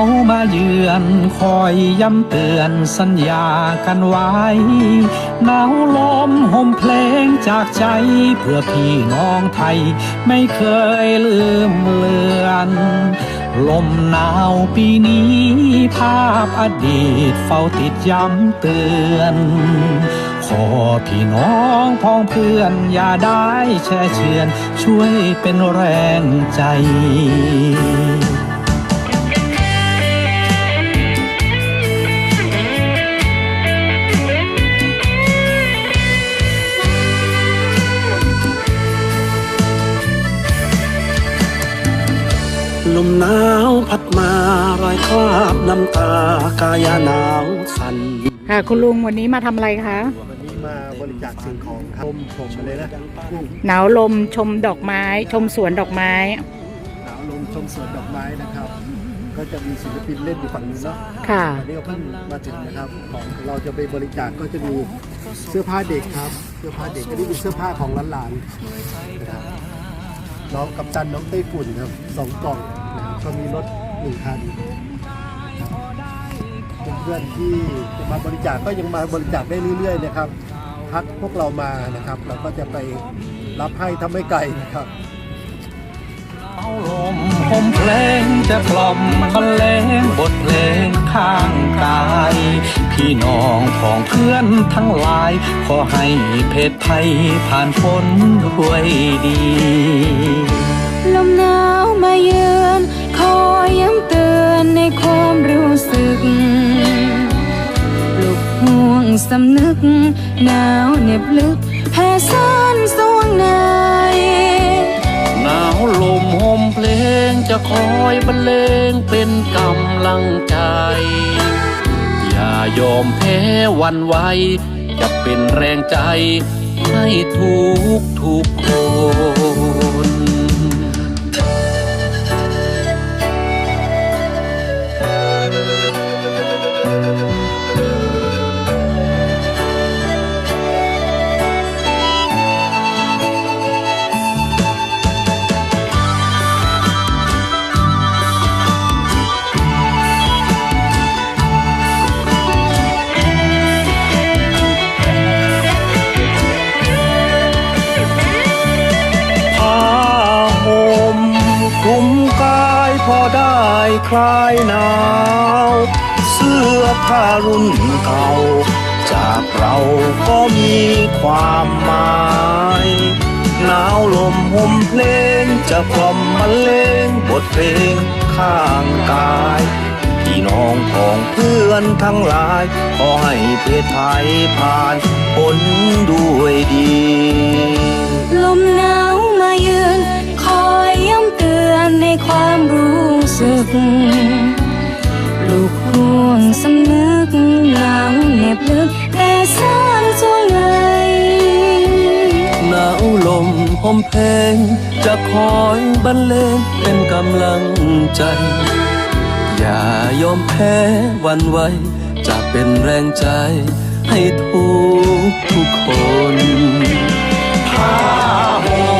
าวมาเยือน คอยย้ำเตือนสัญญากันไว้ หนาวลมห่มเพลงจากใจ เพื่อพี่น้องไทย ไม่เคยลืมเลือน ลมหนาวปีนี้ ภาพอดีตเฝ้าติดย้ำเตือนขอพี่น้องพ้องเพื่อนอย่าได้แช่เชือน ช่วยเป็นแรงใจ มหนาวพัดมารอยคราบน้ำตากายหนาวสั่นค่ะ คุณลุงวันนี้มาทำอะไรคะ วันนี้มาบริจาคสิ่งของครับชมชมอะไรนะกุ้งหนาวลมชมดอกไม้ ชมสวนดอกไม้ หนาวลมชมสวนดอกไม้นะครับ ก็จะมีศิลปินเล่นอยู่ฝั่งนี้เนาะค่ะ วันนี้ก็เพิ่งมาถึงนะครับ ของเราจะไปบริจาคก็จะมีเสื้อผ้าเด็กครับ เสื้อผ้าเด็กอันนี้เป็นเสื้อผ้าของหลานๆนะครับน้องกัปตันน้องไต้ฝุ่นครับสองกล่องนะครับ ก็มีรถหนึ่งคันเพื่อนที่มาบริจาคก็ยังมาบริจาคได้เรื่อยๆนะครับทักพวกเรามานะครับ เราก็จะไปรับให้ทำไม่ไกลนะครับเอาลมห่มเพลงจะกล่อมบรรเลงบทเพลงข้างกายพี่น้องของเพื่อนทั้งหลาย ขอให้เพศภัยผ่านพ้นด้วยดี ลมหนาว สำนึก หนาวเหน็บลึกแผ่ซ่านสวงใน หนาวลมหมเพลงจะคอยบรรเลงเป็นกำลังใจ อย่ายอมแพ้วันไหวจะเป็นแรงใจให้ทุกทุกคน คลายหนาว เสื้อผ้ารุ่นเก่า จากเราก็มีความหมายหนาวลมห่มเพลงจะกล่อมบรรเลงบทเพลงข้างกายพี่น้องของเพื่อนทั้งหลาย ขอให้เพศภัยผ่านพ้นด้วยดี ลมหนาวมาเยือน นในความรู้สึก ลูกห่วงสำนึกหนาวเหน็บลึกแต่ซ่านสวงในหนาวลมห่มเพลง จะคอยบรรเลงเป็นกำลังใจ อย่ายอมแพ้วันไหวจะเป็นแรงใจ ให้ทุกทุกคนผ้าห่ม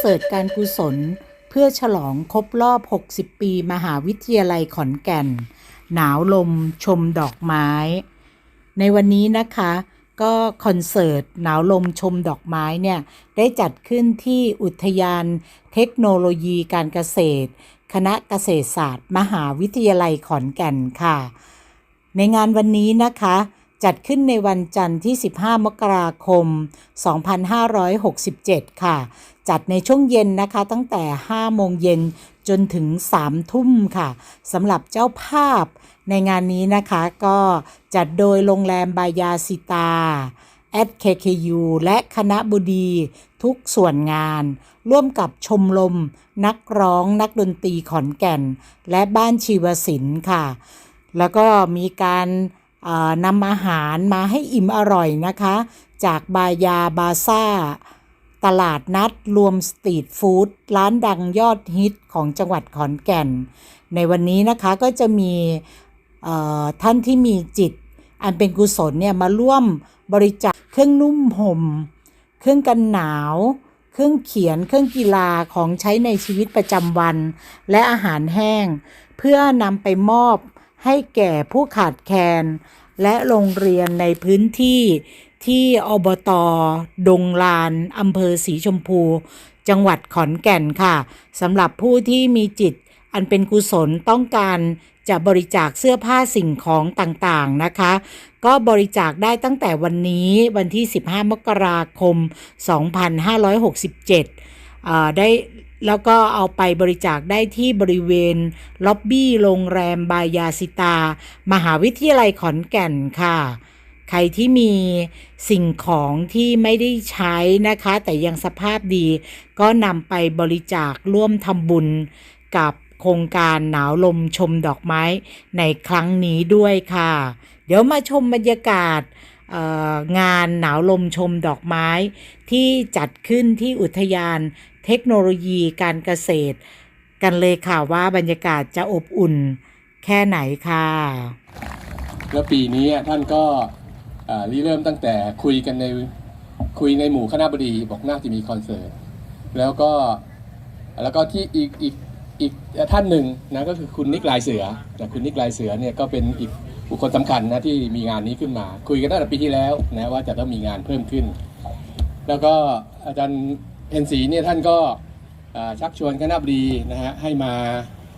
เสิร์ตการกุศล เพื่อฉลองครบรอบ 60 ปีมหาวิทยาลัยขอนแก่น หนาวลมชมดอกไม้ ในวันนี้นะคะก็คอนเสิร์ตหนาวลมชมดอกไม้เนี่ย ได้จัดขึ้นที่อุทยานเทคโนโลยีการเกษตร คณะเกษตรศาสตร์ มหาวิทยาลัยขอนแก่นค่ะ ในงานวันนี้นะคะ จัดขึ้นในวันจันทร์ที่ 15 มกราคม 2567 ค่ะ จัดในช่วงเย็นนะคะตั้งแต่ 5 โมงเย็นจนถึง 3 ทุ่มค่ะสำหรับเจ้าภาพในงานนี้นะคะก็จัดโดยโรงแรมบายาสิตาแอด KKU และคณะบดีทุกส่วนงาน ร่วมกับชมรมนักร้องนักดนตรีขอนแก่น และบ้านชีวศิลป์ค่ะ แล้วก็มีการ นำอาหารมาให้อิ่มอร่อยนะคะ จากบายาบาซ่า ตลาดนัดรวมสตรีทฟู้ดร้านดังยอดฮิตของจังหวัดขอนแก่น ในวันนี้นะคะก็จะมีท่านที่มีจิต อันเป็นกุศลเนี่ยมาร่วมบริจาคเครื่องนุ่มห่ม เครื่องกันหนาว เครื่องเขียน เครื่องกีฬาของใช้ในชีวิตประจำวัน และอาหารแห้ง เพื่อนำไปมอบ ให้แก่ผู้ขาดแคลนและโรงเรียนในพื้นที่ที่อบตดงลานอำเภอสีชมพู จังหวัดขอนแก่นค่ะสำหรับผู้ที่มีจิต อันเป็นกุศลต้องการจะบริจาคเสื้อผ้าสิ่งของต่างๆนะคะ ก็บริจาคได้ตั้งแต่วันนี้วันที่ 15 มกราคม 2567อ่าได้ แล้วก็เอาไปบริจาคได้ที่บริเวณ ล็อบบี้โรงแรมบายาสิตา มหาวิทยาลัยขอนแก่นค่ะ ใครที่มีสิ่งของที่ไม่ได้ใช้นะคะ แต่ยังสภาพดี ก็นำไปบริจาคร่วมทำบุญกับโครงการหนาวลมชมดอกไม้ในครั้งนี้ด้วยค่ะ เดี๋ยวมาชมบรรยากาศงานหนาวลมชมดอกไม้ที่จัดขึ้นที่อุทยานเทคโนโลยีการเกษตร กันเลยค่ะว่าบรรยากาศจะอบอุ่นแค่ไหนค่ะแล้วปีนี้ท่านก็เริเริ่มตั้งแต่คุยกันในคุยในหมู่คณะบดีบอกน่าจะมีคอนเสิร์ตแล้วก็แล้วก็ที่อีกอีกอีกท่านหนึ่งนะก็คือคุณนิกลายเสือแต่คุณนิกลายเสือเนี่ยก็เป็นอีกบุคคลสำคัญนะที่มีงานนี้ขึ้นมา คุยกันตั้งแต่ปีที่แล้วนะว่าจะต้องมีงานเพิ่มขึ้น แล้วก็อาจารย์ เพนสีเนี่ยท่านก็เชักชวนคณะบดีนะฮะให้มา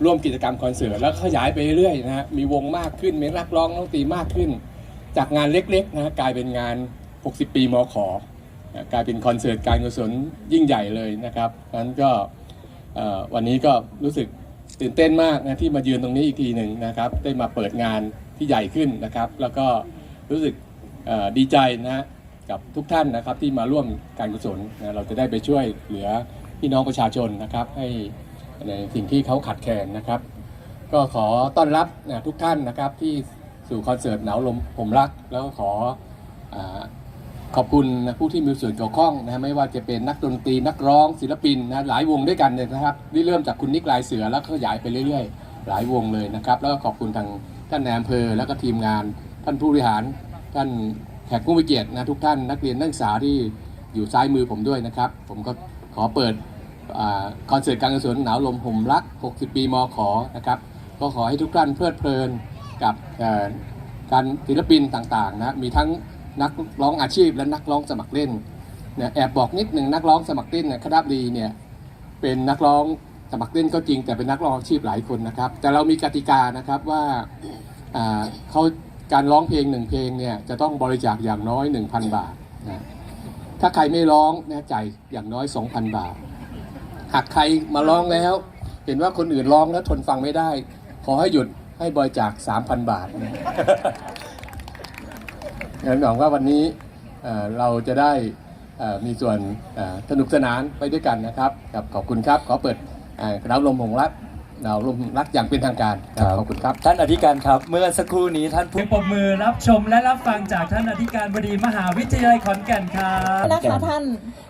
ร่วมกิจกรรมคอนเสิร์ตแล้วขยายไปเรื่อยนะฮะมีวงมากขึ้นมีนักร้องนักดนตรีมากขึ้น จากงานเล็กๆนะกลายเป็นงาน 60 ปีมขนะกลายเป็นคอนเสิร์ตการกุศลยิ่งใหญ่เลยนะครับนั้นก็วันนี้ก็รู้สึกตื่นเต้นมากนะที่มายืนตรงนี้อีกทีหนึ่งนะครับ ได้มาเปิดงานที่ใหญ่ขึ้นนะครับ แล้วก็รู้สึกดีใจนะฮะ กับทุกท่านนะครับที่มาร่วมการกุศลนะเราจะได้ไปช่วยเหลือพี่น้องประชาชนนะครับ ให้ในสิ่งที่เขาขาดแคลนนะครับ ก็ขอต้อนรับนะทุกท่านนะครับที่สู่คอนเสิร์ตหนาวลมผมรัก แล้วก็ขออขอบคุณนะผู้ที่มีส่วนเกี่ยวข้องนะไม่ว่าจะเป็นนักดนตรีนักร้องศิลปินนะหลายวงด้วยกันเนี่ยนะครับที่เริ่มจากคุณนิกลายเสือแล้วก็ขยายไปเรื่อยๆ หลายวงเลยนะครับ แล้วก็ขอบคุณทางท่านนายอำเภอแล้วก็ทีมงานท่านผู้บริหารท่าน ขกผู้มีเกียรตินะทุกท่านนักเรียนนักศึกษาที่อยู่ซ้ายมือผมด้วยนะครับ ผมก็ขอเปิดอคอนเสิร์ตการกุศลหนาวลมผมรัก 60 ปีมขอนะครับ ก็ขอให้ทุกท่านเพลิดเพลินกับการศิลปินต่างๆนะมีทั้งนักร้องอาชีพและนักร้องสมัครเล่นเนี่ยแอบบอกนิดหนึ่งนักร้องสมัครเล่นเนี่ยคณะบดีเนี่ยเป็นนักร้องสมัครเล่นก็จริงแต่เป็นนักร้องอาชีพหลายคนนะครับ แต่เรามีกติกานะครับว่าเขา การร้องเพลงหนึ่งเพลงเนี่ยจะต้องบริจาคอย่างน้อย 1,000 บาทนะถ้าใครไม่ร้องนะจ่ายอย่างน้อย 2,000 บาท หากใครมาร้องแล้ว เห็นว่าคนอื่นร้องแล้วทนฟังไม่ได้ ขอให้หยุดให้บริจาค 3,000 บาทนะงั้นหวังว่าวันนี้เราจะได้มีส่วนสนุกสนานไปด้วยกันนะครับ ขอบคุณครับ ขอเปิดเอ่อคณะลมหงรั กดาวลมรักอย่างเป็นทางการครับขอบคุณครับท่านอธิการครับ เมื่อสักครู่นี้ท่านผู้ปรบมือรับชมและรับฟังจากท่านอธิการบดีมหาวิทยาลัยขอนแก่นครับนะคะท่าน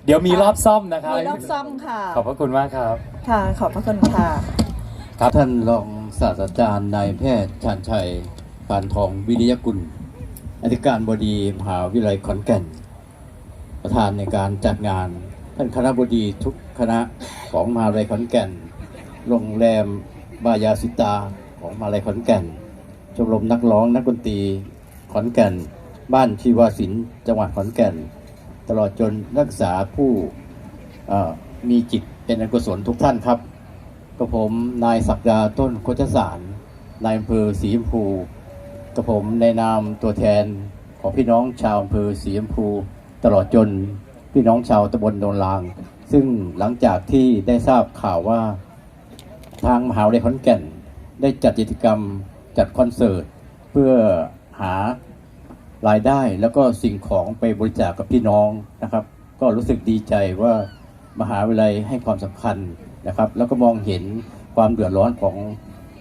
เดี๋ยวมีรอบซ่อมนะครับมีรอบซ่อมค่ะ ขอบพระคุณมากครับค่ะขอบพระคุณค่ะท่านรองศาสตราจารย์นายแพทย์ชาญชัยปานทองวิริยกุล อธิการบดีมหาวิทยาลัยขอนแก่น ประธานในการจัดงาน ท่านคณะบดีทุกคณะของมหาวิทยาลัยขอนแก่น โรงแรมบายาสิตาของมาลัยขอนแก่น ชมรมนักร้องนักดนตรีขอนแก่น บ้านชีวาศิลป์จังหวัดขอนแก่น ตลอดจนนักศึกษาผู้มีจิตเป็นอกุศลทุกท่านครับกับผมนายศักดาต้นโคชสารนายอำเภอศรีชมพูกับผมในนามตัวแทนของพี่น้องชาวอำเภอศรีชมพู ตลอดจนพี่น้องชาวตำบลโนนลาง ซึ่งหลังจากที่ได้ทราบข่าวว่า ทางมหาวิทยาลัยขอนแก่น ได้จัดกิจกรรมจัดคอนเสิร์ต เพื่อหารายได้แล้วก็สิ่งของไปบริจาคกับพี่น้องนะครับ ก็รู้สึกดีใจว่ามหาวิทยาลัยให้ความสำคัญนะครับ แล้วก็มองเห็นความเดือดร้อนของ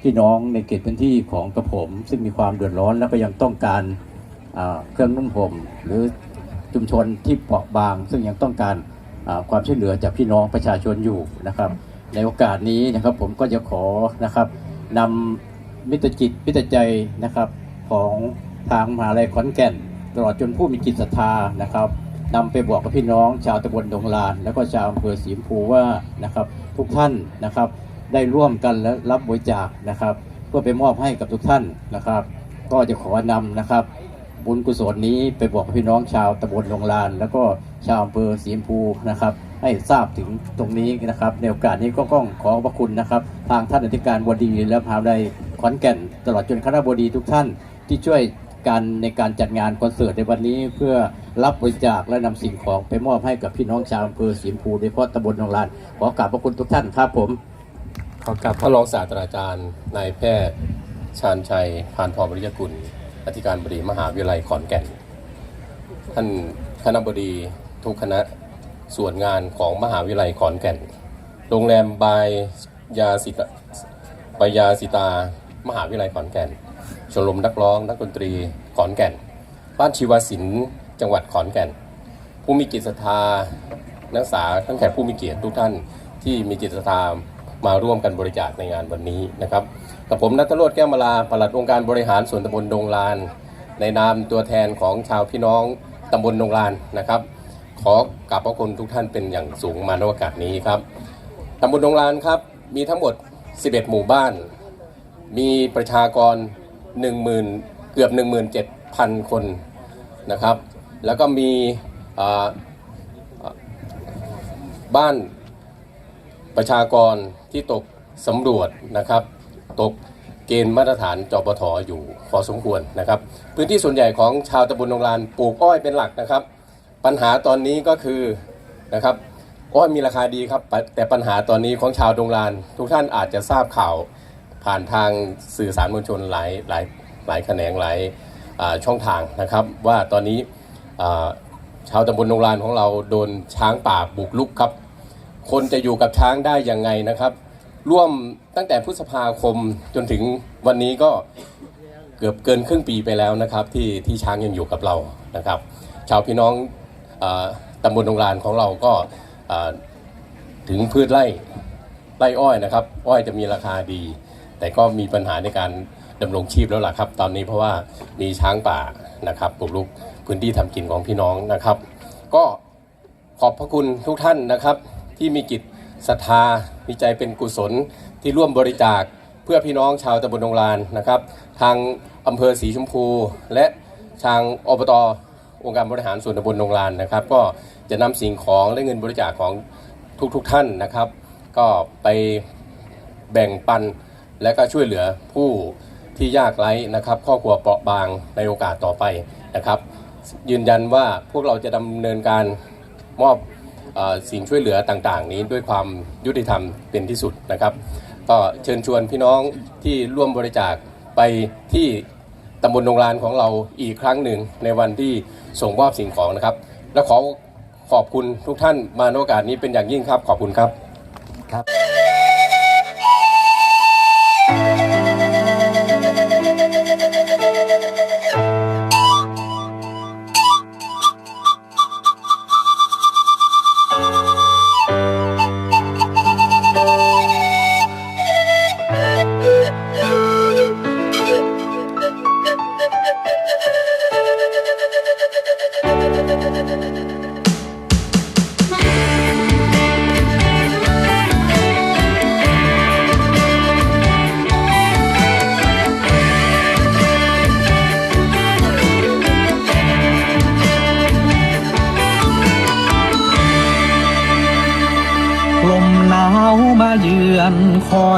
พี่น้องในเขตพื้นที่ของกระผม ซึ่งมีความเดือดร้อนแล้วก็ยังต้องการเครื่องนุ่งห่มหรือชุมชนที่เปราะบาง ซึ่งยังต้องการความช่วยเหลือจากพี่น้องประชาชนอยู่นะครับ ในโอกาสนี้นะครับผมก็จะขอนะครับนำมิตรจิตมิตรใจนะครับของทางมหาลัยขอนแก่น ตลอดจนผู้มีจิตศรัทธานะครับนำไปบอกกับพี่น้องชาวตำบลดงลาน แล้วก็ชาวอำเภอศรีมพูว่านะครับทุกท่านนะครับได้ร่วมกันและรับบริจาคนะครับ เพื่อไปมอบให้กับทุกท่านนะครับ ก็จะขอนำนะครับบุญกุศลนี้ไปบอกพี่น้องชาวตำบลลงลาน แล้วก็ชาวอำเภอศรีมพูนะครับ ให้ทราบถึงตรงนี้นะครับ ในโอกาสนี้ก็ต้องขอขอบคุณนะครับ ทางท่านอธิการบดีและมหาวิทยาลัยขอนแก่น ตลอดจนคณะบดีทุกท่านที่ช่วยกันในการจัดงานคอนเสิร์ตในวันนี้เพื่อรับบริจาคและนำสิ่งของไปมอบให้กับพี่น้องชาวอำเภอศรีมพูโดยเฉพาะตำบลลงลาน ขอกราบพระคุณทุกท่านครับผมขอกราบท่านรองศาสตราจารย์นายแพทย์ชาญชัยพานทองบริยกุลอธิการบดีมหาวิทยาลัยขอนแก่น ท่านคณะบดีทุกคณะ ส่วนงานของมหาวิทยาลัยขอนแก่น โรงแรมบายยาสิตาบายยาสิตา มหาวิทยาลัยขอนแก่น ชมรมนักร้องนักดนตรีขอนแก่น บ้านชีวศิลป์จังหวัดขอนแก่น ผู้มีจิตศรัทธา นักศึกษาทั้งแขกผู้มีเกียรติทุกท่านที่มีจิตศรัทธามาร่วมกันบริจาคในงานวันนี้นะครับกับผมนัทโรธแก้วมาลาปลัดองค์การบริหารส่วนตำบลดงลาน ในนามตัวแทนของชาวพี่น้องตำบลดงลานนะครับ ขอกราบขอบคุณทุกท่านเป็นอย่างสูงมาในโอกาสนี้ครับตำบลดงลานครับ มีทั้งหมด 11 หมู่บ้าน มีประชากร 10,000 เกือบ 17,000 คนนะครับ แล้วก็มีบ้านประชากรที่ตกสำรวจนะครับ ตกเกณฑ์มาตรฐานจปทอยู่พอสมควรนะครับ พื้นที่ส่วนใหญ่ของชาวตำบลนงลานปลูกอ้อยเป็นหลักนะครับ ปัญหาตอนนี้ก็คือนะครับอ้อยมีราคาดีครับ แต่ปัญหาตอนนี้ของชาวดงลาน ทุกท่านอาจจะทราบข่าวผ่านทางสื่อสารมวลชนหลายหลายหลายแขนงหลายช่องทางนะครับ ว่าตอนนี้ชาวตำบลนงลานของเราโดนช้างป่าบุกลุกครับ คนจะอยู่กับช้างได้ยังไงนะครับ ร่วมตั้งแต่พฤษภาคมจนถึงวันนี้ก็เกือบเกินครึ่งปีไปแล้วนะครับ ที่ที่ช้างยังอยู่กับเรานะครับ ชาวพี่น้อง ตำบลดงลานของเราก็ถึงพืชไร่ไร่อ้อยนะครับ อ้อยจะมีราคาดี แต่ก็มีปัญหาในการดำรงชีพแล้วล่ะครับ ตอนนี้เพราะว่ามีช้างป่านะครับปลุกลุกพื้นที่ทำกินของพี่น้องนะครับ ก็ขอบพระคุณทุกท่านนะครับ ที่มีจิตศรัทธามีใจเป็นกุศลที่ร่วมบริจาคเพื่อพี่น้องชาวตำบลดงลานนะครับ ทางอำเภอสีชมพู และทางอบต องค์การบริหารส่วนตำบลดงลานนะครับ ก็จะนำสิ่งของและเงินบริจาคของทุกๆทท่านนะครับ ก็ไปแบ่งปันและก็ช่วยเหลือผู้ที่ยากไร้นะครับครอบครัวเปราะบางในโอกาสต่อไปนะครับ ยืนยันว่าพวกเราจะดำเนินการมอบอสิ่งช่วยเหลือต่างๆ นี้ด้วยความยุติธรรมเป็นที่สุดนะครับ ก็เชิญชวนพี่น้องที่ร่วมบริจาคไปที่ ตำบลโรงลานของเราอีกครั้งหนึ่งในวันที่ส่งมอบสิ่งของนะครับ และขอขอบคุณทุกท่านมาในโอกาสนี้เป็นอย่างยิ่งครับขอบคุณครับข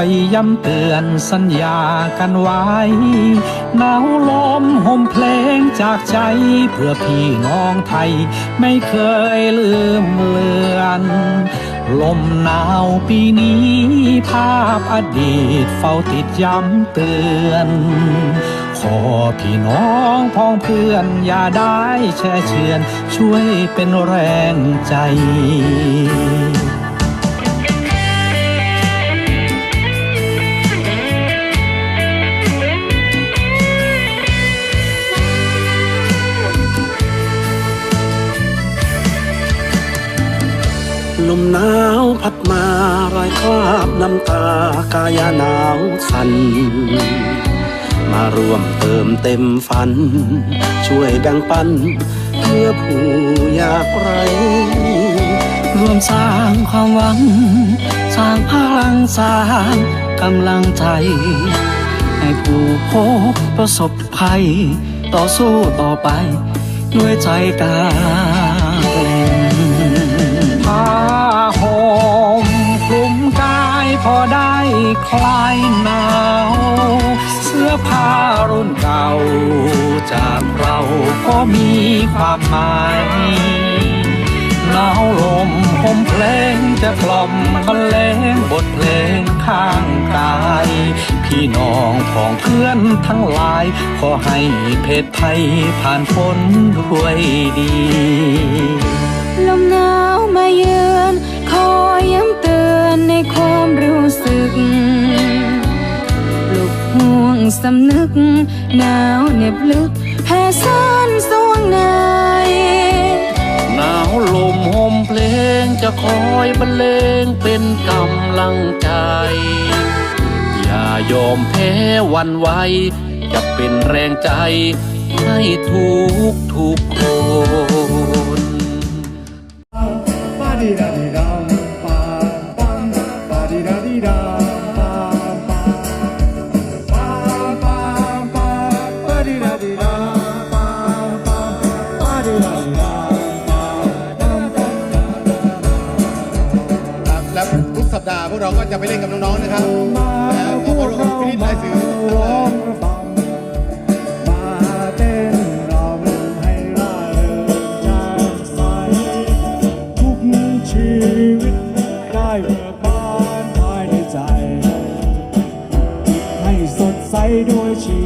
อยย้ำเตือนสัญญากันไว้ หนาวลมห่มเพลงจากใจเพื่อพี่น้องไทย ไม่เคยลืมเลือนลมหนาวปีนี้ ภาพอดีตเฝ้าติดย้ำเตือน ขอพี่น้องพ้องเพื่อนอย่าได้แช่เชือน ช่วยเป็นแรงใจ มหนาวพัดมารอยคราบน้ำตากายหนาวสั่นมาร่วมเติมเต็มฝัน ช่วยแบ่งปัน เพื่อผู้ยากไร้ร่วมสร้างความหวัง สร้างพลังสร้างกำลังใจ ให้ผู้พบประสบภัย ต่อสู้ต่อไป ด้วยใจกา พอได้คลายหนาว เสื้อผ้ารุ่นเก่า จากเราก็มีความหมายหนาวลมหมเพลงจะกล่อมบรรเลงบทเพลงข้างกาย พี่น้องของเพื่อนทั้งหลาย ขอให้เพศภัยผ่านพ้นด้วยดี ลมหนาวมาเยือนคอยย้ำ นในความรู้สึก ปลุกห่วงสำนึก หนาวเหน็บลึกแผ่ซ่านสวงในหนาวลมห่มเพลงจะคอยบรรเลงเป็นกำลังใจ อย่ายอมแพ้วันไหวจะเป็นแรงใจให้ทุกทุกคน ด้วยชี